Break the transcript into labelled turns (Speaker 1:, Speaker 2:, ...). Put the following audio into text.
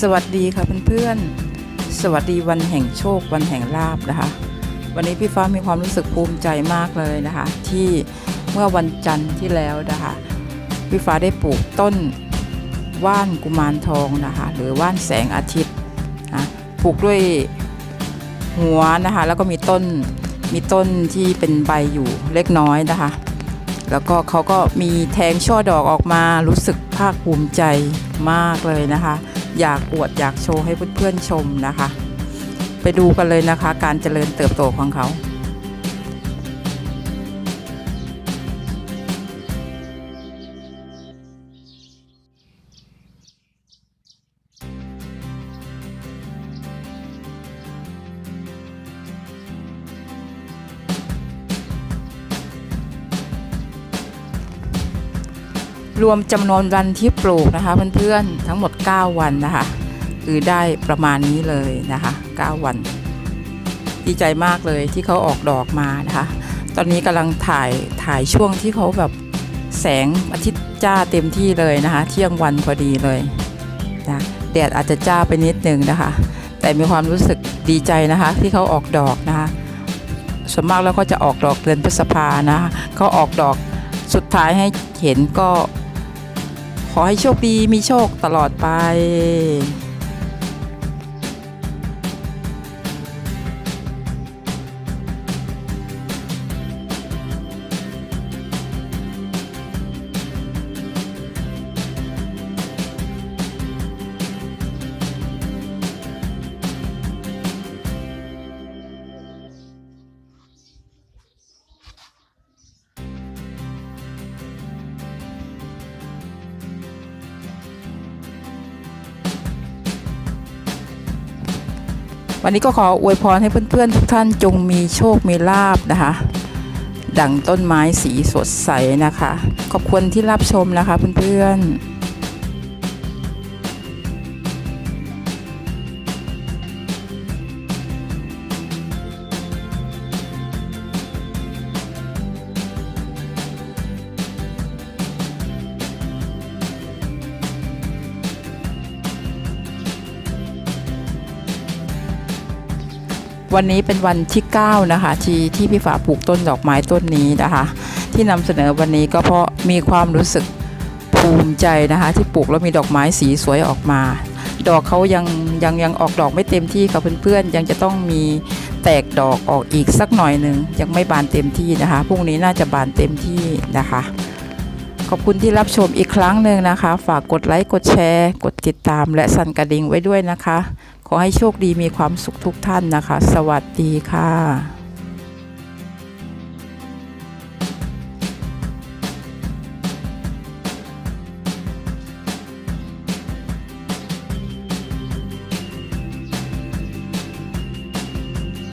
Speaker 1: สวัสดีค่ะเพื่อนๆ สวัสดีวันแห่งโชควันแห่งลาบนะคะ วันนี้พี่ฟ้ามีความรู้สึกภูมิใจมากเลยนะคะ ที่เมื่อวันจันทร์ที่แล้วนะคะพี่ฟ้าได้ปลูกต้นว่านกุมารทองนะคะ หรือว่านแสงอาทิตย์นะปลูกด้วยหัวนะคะ แล้วก็มีต้นมีต้นที่เป็นใบอยู่เล็กน้อยนะคะ แล้วก็เขาก็มีแทงช่อดอกออกมารู้สึกภาคภูมิใจมากเลยนะคะ อยากอวดอยากโชว์ให้เพื่อนๆชมนะคะ ไปดูกันเลยนะคะ การเจริญเติบโตของเขา รวมจำนวนวันที่ปลูกนะคะเพื่อนๆทั้งหมด 9 วันนะคะ คือได้ประมาณนี้เลยนะคะ 9 วัน ดีใจมากเลยที่เขาออกดอกมานะคะ ตอนนี้กำลังถ่ายถ่ายช่วงที่เขาแบบแสงอาทิตย์จ้าเต็มที่เลยนะคะ เที่ยงวันพอดีเลยนะแดดอาจจะจ้าไปนิดนึงนะคะ แต่มีความรู้สึกดีใจนะคะ ที่เขาออกดอกนะคะส่วนมากแล้วก็จะออกดอกเดือนพฤษภานะะเขาออกดอกสุดท้ายให้เห็นก็ ขอให้โชคดีมีโชคตลอดไป วันนี้ก็ขออวยพรให้เพื่อนๆ ทุกท่านจงมีโชคมีลาบนะคะ ดังต้นไม้สีสดใสนะคะ ขอบคุณที่รับชมนะคะเพื่อนๆ วันนี้เป็นวันที่ 9 นะคะ ที่ที่พี่ฝาปลูกต้นดอกไม้ต้นนี้นะคะ ที่นำเสนอวันนี้ก็เพราะมีความรู้สึกภูมิใจนะคะ ที่ปลูกแล้วมีดอกไม้สีสวยออกมา ดอกเขายังยังยังออกดอกไม่เต็มที่ค่ะเพื่อนๆยังจะต้องมีแตกดอกออกอีกสักหน่อยหนึ่งยังไม่บานเต็มที่นะคะพรุ่งนี้น่าจะบานเต็มที่นะคะ ขอบคุณที่รับชมอีกครั้งหนึ่งนะคะ ฝากกดไลค์กดแชร์ กดติดตามและสั่นกระดิ่งไว้ด้วยนะคะ ขอให้โชคดีมีความสุขทุกท่านนะคะ สวัสดีค่ะ